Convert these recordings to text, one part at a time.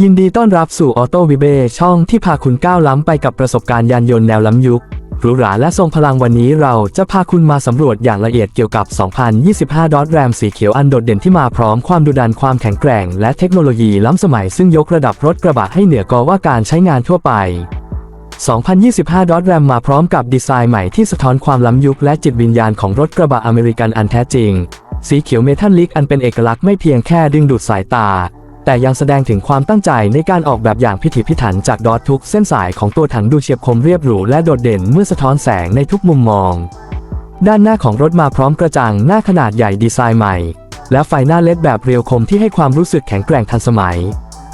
ยินดีต้อนรับสู่ออโต้วิเบช่องที่พาคุณก้าวล้ำไปกับประสบการณ์ยานยนต์แนวล้ำยุคหรูหราและทรงพลังวันนี้เราจะพาคุณมาสำรวจอย่างละเอียดเกี่ยวกับ 2025 ดอทแรมสีเขียวอันโดดเด่นที่มาพร้อมความดุดันความแข็งแกร่ง และเทคโนโลยีล้ำสมัยซึ่งยกระดับรถกระบะให้เหนือกว่าการใช้งานทั่วไป 2025 ดอทแรมมาพร้อมกับดีไซน์ใหม่ที่สะท้อนความล้ำยุคและจิตวิญญาณของรถกระบะอเมริกันอันแท้จริง สีเขียวเมทัลลิกอันเป็นเอกลักษณ์ไม่เพียงแค่ดึงดูดสายตา แต่ยังแสดงถึงความตั้งใจในการออกแบบอย่างพิถีพิถันจากดอททุกเส้นสายของตัวถังดูเฉียบคมเรียบหรูและโดดเด่นเมื่อสะท้อนแสงในทุกมุมมอง ด้านหน้าของรถมาพร้อมกระจังหน้าขนาดใหญ่ดีไซน์ใหม่ และไฟหน้าเลดแบบเรียวคมที่ให้ความรู้สึกแข็งแกร่งทันสมัย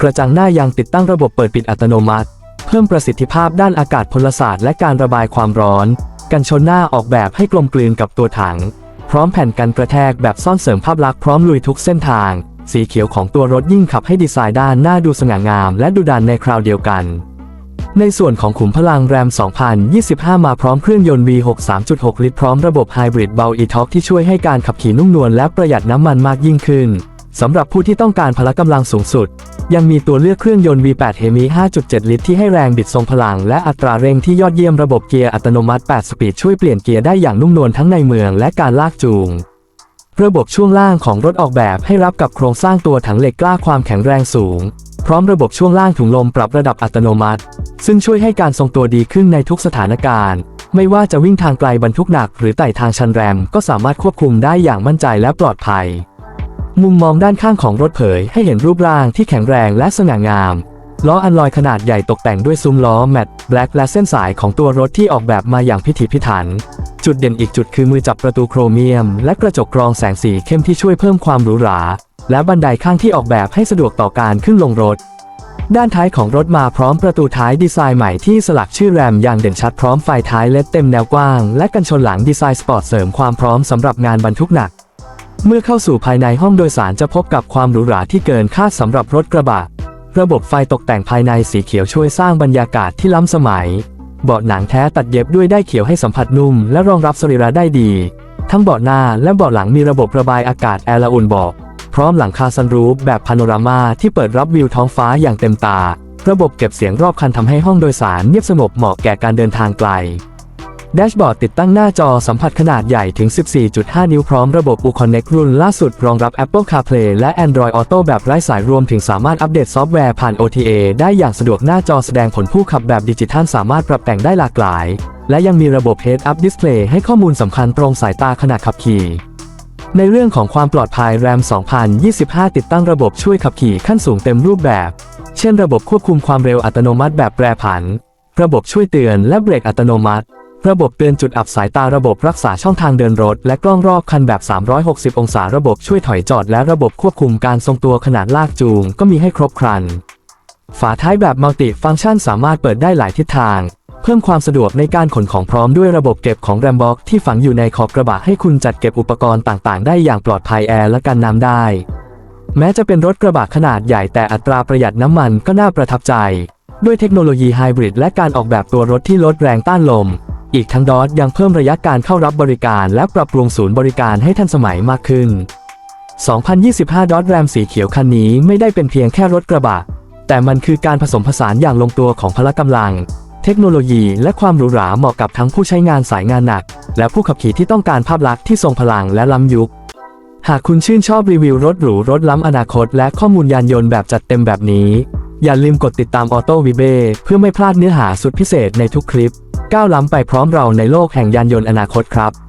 กระจังหน้ายังติดตั้งระบบเปิดปิดอัตโนมัติ เพิ่มประสิทธิภาพด้านอากาศพลศาสตร์และการระบายความร้อน กันชนหน้าออกแบบให้กลมกลืนกับตัวถัง พร้อมแผ่นกันกระแทกแบบซ่อนเสริมภาพลักษณ์พร้อมลุยทุกเส้นทาง สีเขียวของตัวรถยิ่งขับให้ดีไซน์ด้านหน้าดูสง่างาม และดูดันในคราวเดียวกัน ในส่วนของขุมพลังแรม 2025 มาพร้อมเครื่องยนต์ V6 3.6 ลิตรพร้อมระบบไฮบริดเบา e-torq ที่ช่วยให้การขับขี่นุ่มนวลและประหยัดน้ำมันมากยิ่งขึ้นสำหรับผู้ที่ต้องการพละกำลังสูงสุด ยังมีตัวเลือกเครื่องยนต์ V8 Hemi 5.7 ลิตรที่ให้แรงบิดทรงพลัง และอัตราเร่งที่ยอดเยี่ยมระบบเกียร์อัตโนมัติ 8 สปีดช่วยเปลี่ยนเกียร์ได้อย่างนุ่มนวลทั้งในเมืองและการลากจูง ระบบช่วงล่างของรถออกแบบให้รับกับโครงสร้างตัวถังเหล็กกล้าความแข็งแรงสูง พร้อมระบบช่วงล่างถุงลมปรับระดับอัตโนมัติ ซึ่งช่วยให้การทรงตัวดีขึ้นในทุกสถานการณ์ ไม่ว่าจะวิ่งทางไกลบรรทุกหนักหรือไต่ทางชันแรมก็สามารถควบคุมได้อย่างมั่นใจและปลอดภัย มุมมองด้านข้างของรถเผยให้เห็นรูปร่างที่แข็งแรงและสง่างาม ล้ออันลอยขนาดใหญ่ตกแต่งด้วยซุ้มล้อแมตต์แบล็กและเส้นสายของตัวรถที่ออกแบบมาอย่างพิถีพิถัน จุดเด่นอีกจุดคือมือจับประตูโครเมียม และกระจกกรองแสงสีเข้มที่ช่วยเพิ่มความหรูหรา และบันไดข้างที่ออกแบบให้สะดวกต่อการขึ้นลงรถ ด้านท้ายของรถมาพร้อมประตูท้ายดีไซน์ใหม่ที่สลักชื่อแรมอย่างเด่นชัดพร้อมไฟท้ายเลดเต็มแนวกว้าง และกันชนหลังดีไซน์สปอร์ตเสริมความพร้อมสำหรับงานบรรทุกหนัก เมื่อเข้าสู่ภายในห้องโดยสารจะพบกับความหรูหราที่เกินคาดสำหรับรถกระบะ ระบบไฟตกแต่งภายในสีเขียวช่วยสร้างบรรยากาศที่ล้ำสมัย เบาะหนังแท้ตัดเย็บด้วยได้เขียวให้สัมผัสนุ่มและรองรับสรีระได้ดี ทั้งเบาะหน้าและเบาะหลังมีระบบระบายอากาศแอร์ละอุ่นเบาะพร้อมหลังคาซันรูฟแบบพาโนรามาที่เปิดรับวิวท้องฟ้าอย่างเต็มตา ระบบเก็บเสียงรอบคันทำให้ห้องโดยสารเงียบสงบเหมาะแก่การเดินทางไกล แดชบอร์ดติดตั้งหน้าจอสัมผัสขนาดใหญ่ถึง 14.5 นิ้วพร้อมระบบ U-Connect รุ่นล่าสุดรองรับ Apple CarPlay และ Android Auto แบบไร้สายรวมถึงสามารถอัปเดตซอฟต์แวร์ผ่าน OTA ได้อย่างสะดวกหน้าจอแสดงผลผู้ขับแบบดิจิทัลสามารถปรับแต่งได้หลากหลาย และยังมีระบบ Head Up Display ให้ข้อมูลสำคัญตรงสายตาขณะขับขี่ในเรื่องของความปลอดภัย RAM 2025 ติดตั้งระบบช่วยขับขี่ขั้นสูงเต็มรูปแบบ เช่น ระบบควบคุมความเร็วอัตโนมัติแบบแปรผัน ระบบช่วยเตือนและเบรกอัตโนมัติ ระบบเตือนจุดอับสายตาระบบรักษาช่องทางเดินรถ และกล้องรอบคันแบบ 360 องศาระบบช่วยถอยจอด และระบบควบคุมการทรงตัวขนาดลากจูง ก็มีให้ครบครัน ฝาท้ายแบบมัลติฟังก์ชันสามารถเปิดได้หลายทิศทาง เพิ่มความสะดวกในการขนของพร้อมด้วยระบบเก็บของแรมบ็อกที่ฝังอยู่ในขอบกระบะให้คุณจัดเก็บอุปกรณ์ต่างๆ ได้อย่างปลอดภัยแอร์และกันน้ำได้ แม้จะเป็นรถกระบะขนาดใหญ่แต่อัตราประหยัดน้ำมันก็น่าประทับใจ ด้วยเทคโนโลยีไฮบริดและการออกแบบตัวรถที่ลดแรงต้านลม อีกทั้งดอทยังเพิ่มระยะการเข้ารับบริการและปรับปรุงศูนย์บริการให้ทันสมัยมากขึ้น 2025 ดอทแรมสีเขียวคันนี้ไม่ได้เป็นเพียงแค่รถกระบะ แต่มันคือการผสมผสานอย่างลงตัวของพละกำลัง เทคโนโลยีและความหรูหราเหมาะกับทั้งผู้ใช้งานสายงานหนัก และผู้ขับขี่ที่ต้องการภาพลักษณ์ที่ทรงพลังและล้ำยุค หากคุณชื่นชอบรีวิวรถหรูรถล้ำอนาคต และข้อมูลยานยนต์แบบจัดเต็มแบบนี้ อย่าลืมกดติดตามออโต้วิเบเพื่อไม่พลาดเนื้อหาสุดพิเศษในทุกคลิป ก้าวล้ำไปพร้อมเราในโลกแห่งยานยนต์อนาคตครับ